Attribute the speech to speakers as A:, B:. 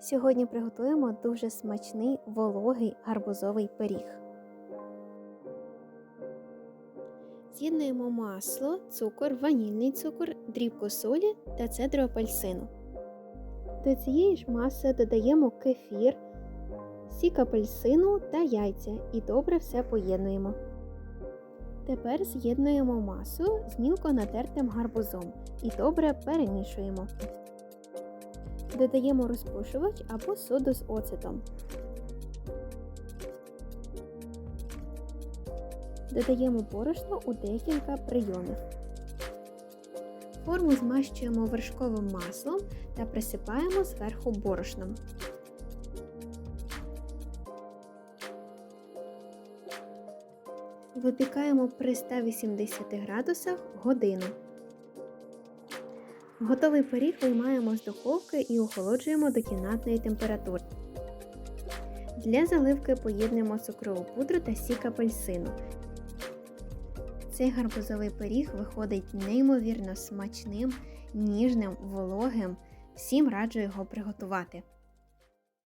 A: Сьогодні приготуємо дуже смачний вологий гарбузовий пиріг. З'єднуємо масло, цукор, ванільний цукор, дрібку солі та цедру апельсину. До цієї ж маси додаємо кефір, сік апельсину та яйця і добре все поєднуємо. Тепер з'єднуємо масу з мілко натертим гарбузом і добре перемішуємо. Додаємо розпушувач або соду з оцетом. Додаємо борошно у декілька прийомів. Форму змащуємо вершковим маслом та присипаємо зверху борошном. Випікаємо при 180 градусах годину. Готовий пиріг виймаємо з духовки і охолоджуємо до кімнатної температури. Для заливки поєднуємо цукрову пудру та сік апельсину. Цей гарбузовий пиріг виходить неймовірно смачним, ніжним, вологим. Всім раджу його приготувати.